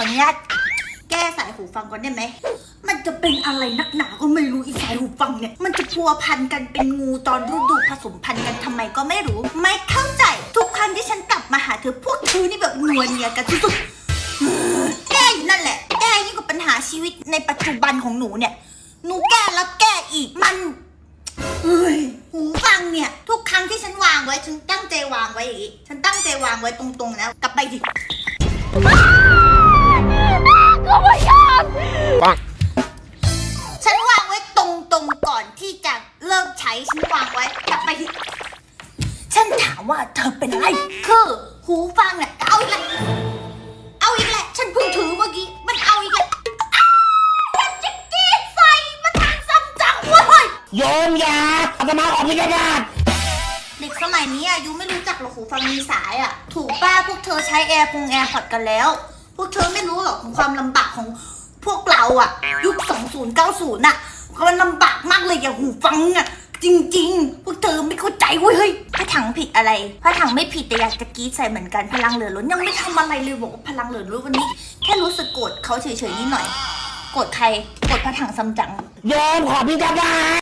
ออนุญาตแก้สายหูฟังก่อนได้ไหม มันจะเป็นอะไรนักหนาก็ไม่รู้อีสายหูฟังเนี่ย มันจะพัวพันกันเป็นงูตอนฤดูผสมพันธุ์กันทำไมก็ไม่รู้ ไม่เข้าใจ ทุกครั้งที่ฉันกลับมาหาเธอพวกเธอนี่แบบนัวเนียกันสุดแก้อยู่นั่นแหละ แก้ยิ่งกว่าปัญหาชีวิตในปัจจุบันของหนูเนี่ย หนูแก้แล้วแก้อีก มันหูฟังเนี่ย ทุกครั้งที่ฉันวางไว้ ฉันตั้งใจวางไว้อย่างนี้ ฉันตั้งใจวางไว้ตรงๆนะ กลับไปดิ ว่าเธอเป็นอะไร คือหูฟังเนี่ยเอาอีกแล้วเอาอีกแล้วฉันเพิ่งถือเมื่อกี้ มันเอาอีกแล้วอ้าวอยากจะกรีดใส่มาทางซ้ำจังเว้ยโยมยาอาตมาขอพิจารณาเด็กสมัยนี้อายุไม่รู้จักหรอกหูฟังมีสายอะ ถูกป้าพวกเธอใช้แอร์พงแอร์พอดกันแล้ว พวกเธอไม่รู้หรอกของความลำบากของพวกเราอะ ยุค 2090น่ะมันลำบากมากเลยอย่างหูฟังอะ จริง ๆ พวกเธอไม่เข้าใจเว้ยเฮ้ยพระ ถังผิดอะไรพระถังไม่ผิดแต่อยากจะกรีดใส่เหมือนกันพลังเหลือล้นยังไม่ทำอะไรเลยบอกว่าพลังเหลือล้นวันนี้ แค่รู้สึกโกรธเขาเฉยๆนิดหน่อยโกรธใครโกรธพระถังซัมจังโยมขอพิจารณา